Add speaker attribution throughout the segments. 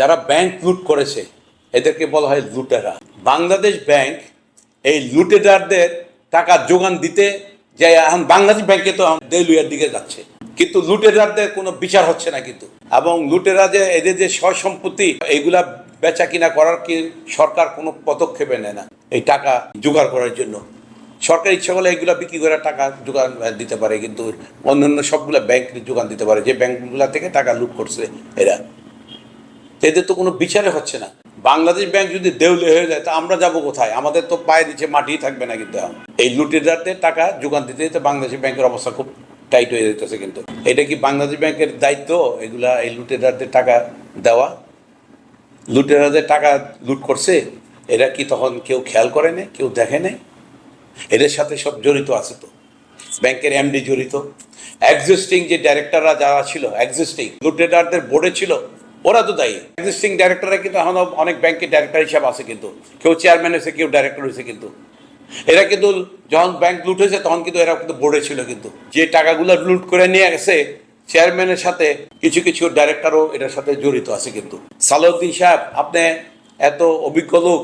Speaker 1: যারা ব্যাংক লুট করেছে, এদেরকে বলা হয় লুটেরা। বাংলাদেশ ব্যাংক এই লুটেরারদের টাকা যোগান দিতে যে এখন বাংলাদেশ ব্যাংকে তো দেলুয়ার দিকে যাচ্ছে। কিন্তু লুটেরারদের কোনো বিচার হচ্ছে না কিন্তু। এবং লুটেরা যে, এদের যে সম্পত্তি এইগুলা বেচা কিনা করার কি সরকার কোনো পদক্ষেপে নেয় না এই টাকা জোগাড় করার জন্য? সরকার ইচ্ছা করলে এগুলা বিক্রি করে টাকা যোগান দিতে পারে, কিন্তু অন্যান্য সবগুলা ব্যাংক যোগান দিতে পারে। যে ব্যাংকগুলা থেকে টাকা লুট করছে এরা। এদের তো কোনো বিচারে হচ্ছে না। বাংলাদেশ ব্যাংক যদি দেউলে হয়ে যায়, তা আমরা যাব কোথায়? আমাদের তো পায়ে নিচে মাটি থাকবে না কিন্তু। এই লুটেরাদের টাকা যোগান দিতে দিতে বাংলাদেশ ব্যাংকের অবস্থা খুব টাইট হয়ে যেতেছে কিন্তু। এটা কি বাংলাদেশ ব্যাংকের দায়িত্ব, এগুলা এই লুটেরাদের টাকা দেওয়া? লুটেরাদের টাকা লুট করছে? এরা কি তখন কেউ খেয়াল করে না কেউ দেখে নেই? এদের সাথে সব জড়িত আছে তো। ব্যাংকের এমডি জড়িত। এক্সিস্টিং যে ডাইরেক্টররা যারা ছিল এক্সিস্টিং লুটেরারদের বোর্ডে ছিল ওরা তো দায়ী। এক্সিস্টিং ডাইরেক্টররা কিন্তু এখন অনেক ব্যাংকের ডাইরেক্টর হিসাব আছে কিন্তু। কেউ চেয়ারম্যান হয়েছে, কেউ ডাইরেক্টর হয়েছে কিন্তু। এরা কিন্তু যখন ব্যাংক লুট হয়েছে, তখন কিন্তু এরা কিন্তু বোর্ডে ছিল কিন্তু। যে টাকাগুলো লুট করে নিয়ে গেছে চেয়ারম্যানের সাথে কিছু কিছু ডাইরেক্টরও এটার সাথে জড়িত আছে কিন্তু। সালাউদ্দিন সাহেব, আপনি এত অভিজ্ঞ লোক,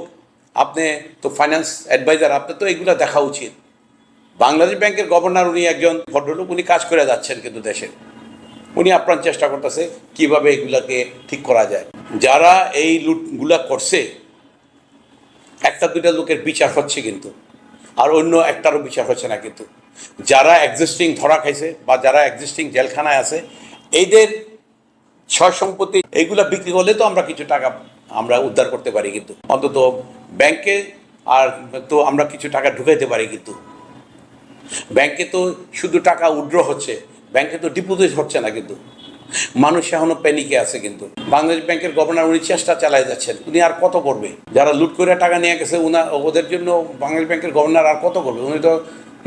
Speaker 1: আপনি তো ফাইন্যান্স অ্যাডভাইজার আপনার তো এগুলো দেখা উচিত। বাংলাদেশ ব্যাংকের গভর্নর উনি একজন ভদ্রলোক, উনি কাজ করে যাচ্ছেন কিন্তু দেশের উনি আপ্রাণ চেষ্টা করতেছে কীভাবে এগুলাকে ঠিক করা যায়। যারা এই লুটগুলা করছে, একটা দুইটা লোকের বিচার হচ্ছে কিন্তু, আর অন্য একটারও বিচার হচ্ছে না কিন্তু। যারা এক্সিস্টিং ধরা খাইছে বা যারা এক্সিস্টিং জেলখানায় আছে এইদের ছয় সম্পত্তি এইগুলা বিক্রি করলে তো আমরা কিছু টাকা আমরা উদ্ধার করতে পারি কিন্তু। অন্তত ব্যাংকে আর তো আমরা কিছু টাকা ঢুকাইতে পারি কিন্তু। ব্যাংকে তো শুধু টাকা উড্র হচ্ছে ব্যাংকে তো ডিপোজিট হচ্ছে না কিন্তু। মানুষ এখনও প্যানিকে আছে কিন্তু। বাংলাদেশ ব্যাংকের গভর্নর উনি চেষ্টা চালায় যাচ্ছেন। উনি আর কত করবে? যারা লুট করে টাকা নিয়ে গেছে, উনা ওদের জন্য বাংলাদেশ ব্যাংকের গভর্নর আর কত করবে? উনি তো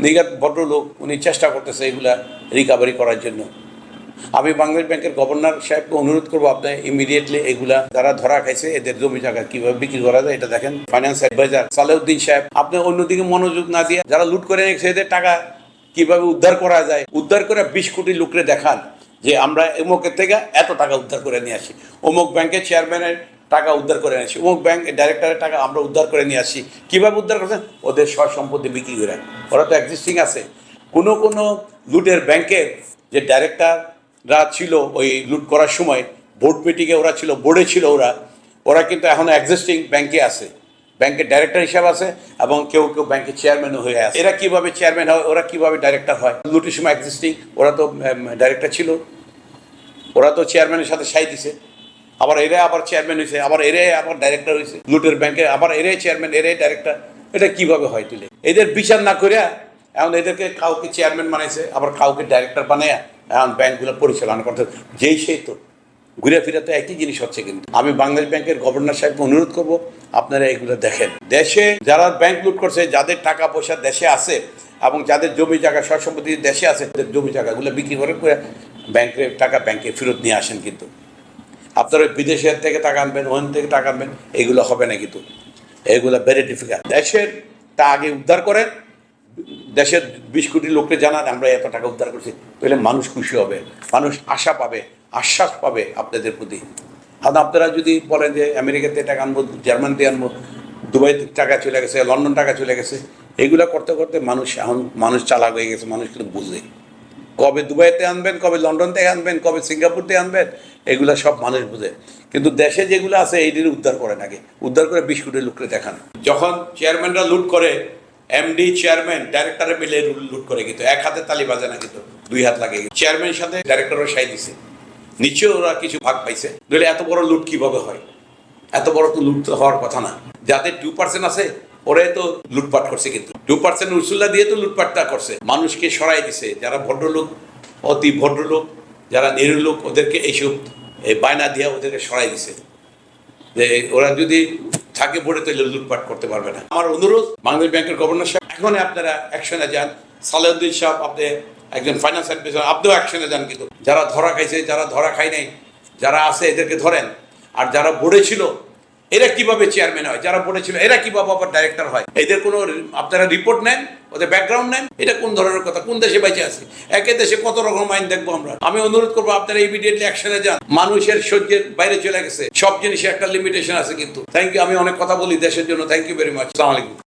Speaker 1: নিগাত ভদ্রলোক। উনি চেষ্টা করতেছে এগুলা রিকাভারি করার জন্য। আমি বাংলাদেশ ব্যাংকের গভর্নর সাহেবকে অনুরোধ করব, আপনি ইমিডিয়েটলি এগুলা যারা ধরা খাইছে, এদের জমি জায়গা কীভাবে বিক্রি করা যায়, এটা দেখেন। ফাইন্যান্স অ্যাডভাইজার সালেউদ্দিন সাহেব, আপনি অন্যদিকে মনোযোগ না দিয়ে যারা লুট করে নিয়ে গেছে, এদের টাকা কীভাবে উদ্ধার করা যায়? উদ্ধার করে বিশ কোটি লোকরে দেখান যে আমরা অমুকের থেকে এত টাকা উদ্ধার করে নিয়ে আসি। অমুক ব্যাংকের চেয়ারম্যানের টাকা উদ্ধার করে নিয়ে আসি। অমুক ব্যাংক ডাইরেক্টরের টাকা আমরা উদ্ধার করে নিয়ে আসি। কীভাবে উদ্ধার করছেন ওদের সব সম্পত্তি বিক্রি করে। ওরা তো এক্সিস্টিং আছে। কোনো কোনো লুটের ব্যাংকের যে ডাইরেক্টররা ছিল ওই লুট করার সময় বোর্ড মিটিংয়ে ওরা ছিল বোর্ডে ছিল ওরা ওরা কিন্তু এখনও এক্সিস্টিং ব্যাংকে আছে। ব্যাংকের ডাইরেক্টর হিসাব আছে এবং কেউ কেউ ব্যাংকের চেয়ারম্যানও হয়ে আছে। এরা কীভাবে চেয়ারম্যান হয়, ওরা কীভাবে ডাইরেক্টর হয়? লুটের সময় এক্সিস্টিং ওরা তো ডাইরেক্টর ছিল। ওরা তো চেয়ারম্যানের সাথে সাই দিছে। আবার এরা আবার চেয়ারম্যান হয়েছে আবার এরে আবার ডাইরেক্টর হয়েছে লুটের ব্যাংকে আবার এরে চেয়ারম্যান এরে ডাইরেক্টর এটা কীভাবে হয় তুলে এদের বিচার না করিয়া এখন এদেরকে কাউকে চেয়ারম্যান বানাইছে, আবার কাউকে ডাইরেক্টর বানাইয়া এখন ব্যাংকগুলো পরিচালনা করতে যেই সেই তো। ঘুরে ফিরে তো একই জিনিস হচ্ছে কিন্তু। আমি বাংলাদেশ ব্যাংকের গভর্নর সাহেবকে অনুরোধ করব, আপনারা এগুলো দেখেন। দেশে যারা ব্যাংক লুট করছে, যাদের টাকা পয়সা দেশে আছে এবং যাদের জমি জায়গা সম্পত্তি দেশে আছে, তাদের জমি জায়গাগুলো বিক্রি করে করে ব্যাংকের টাকা ব্যাংকে ফেরত নিয়ে আসেন কিন্তু। আপনারা বিদেশের থেকে টাকা আনবেন ওখান থেকে টাকা আনবেন, এগুলো হবে না কিন্তু। এগুলো ভেরি ডিফিকাল্ট দেশের তা আগে উদ্ধার করেন, দেশের বিশ কোটি লোককে জানান, আমরা এত টাকা উদ্ধার করছি, তাহলে মানুষ খুশি হবে, মানুষ আশা পাবে। আশ্বাস পাবে আপনাদের প্রতি। আর আপনারা যদি বলেন যে আমেরিকাতে টাকা আনব, জার্মানিতে আনব, দুবাইতে টাকা চলে গেছে, লন্ডন টাকা চলে গেছে, এগুলো করতে করতে মানুষ এখন, মানুষ চালাক হয়ে গেছে, মানুষ কিন্তু বুঝে। কবে দুবাইতে আনবেন, কবে লন্ডন থেকে আনবেন, কবে সিঙ্গাপুর থেকে আনবেন, এগুলো সব মানুষ বুঝে। কিন্তু দেশে যেগুলো আছে এইটির উদ্ধার করে নাকি? উদ্ধার করে বিশ কোটি লোককে দেখান। যখন চেয়ারম্যানরা লুট করে, এমডি, চেয়ারম্যান ডাইরেক্টরে মিলে লুট করে কিন্তু, এক হাতে তালি বাজে না কিন্তু দুই হাত লাগে। চেয়ারম্যানের সাথে ডাইরেক্টরও সাই দিছে। নিচেও ওরা কিছু ভাগ পাইছে। নইলে এত বড় লুট কীভাবে হয়? এত বড় তো লুট হওয়ার কথা না। যাদের টু পার্সেন্ট আছে, ওরাই তো লুটপাট করছে কিন্তু। টু পার্সেন্ট উসুল্লা দিয়ে তো লুটপাটটা করছে। মানুষকে সরাই দিছে। যারা ভদ্রলোক, অতি ভদ্রলোক, যারা নিরলোক, ওদেরকে এইসব, এই বায়না দিয়ে ওদেরকে সরাই দিছে। যে ওরা যদি থাকে পড়ে তাহলে লুটপাট করতে পারবে না। আমার অনুরোধ, বাংলাদেশ ব্যাংকের গভর্নর সাহেব এখন আপনারা অ্যাকশনে যান। সালেউদ্দিন সাহেব, আপনি একজন ফাইন্যান্স অ্যাডভাইজার আপনিও অ্যাকশনে যান কিন্তু। যারা ধরা খাইছে, যারা ধরা খায় নাই, যারা আছে এদেরকে ধরেন। আর যারা বোর্ডে ছিল, এরা কীভাবে চেয়ারম্যান হয়? যারা বোর্ডে ছিল, এরা কীভাবে আবার ডাইরেক্টর হয়? এদের কোনো আপনারা রিপোর্ট নেন? ওদের ব্যাকগ্রাউন্ড নেন? এটা কোন ধরনের কথা? কোন দেশে বেঁচে আছে? একে দেশে কত রকম আইন দেখব আমরা? আমি অনুরোধ করব, আপনারা ইমিডিয়েটলি অ্যাকশনে যান। মানুষের সহ্যের বাইরে চলে গেছে। সব জিনিসে একটা লিমিটেশন আছে কিন্তু। থ্যাংক ইউ আমি অনেক কথা বলি দেশের জন্য। থ্যাংক ইউ ভেরি মাচ আলাইকুম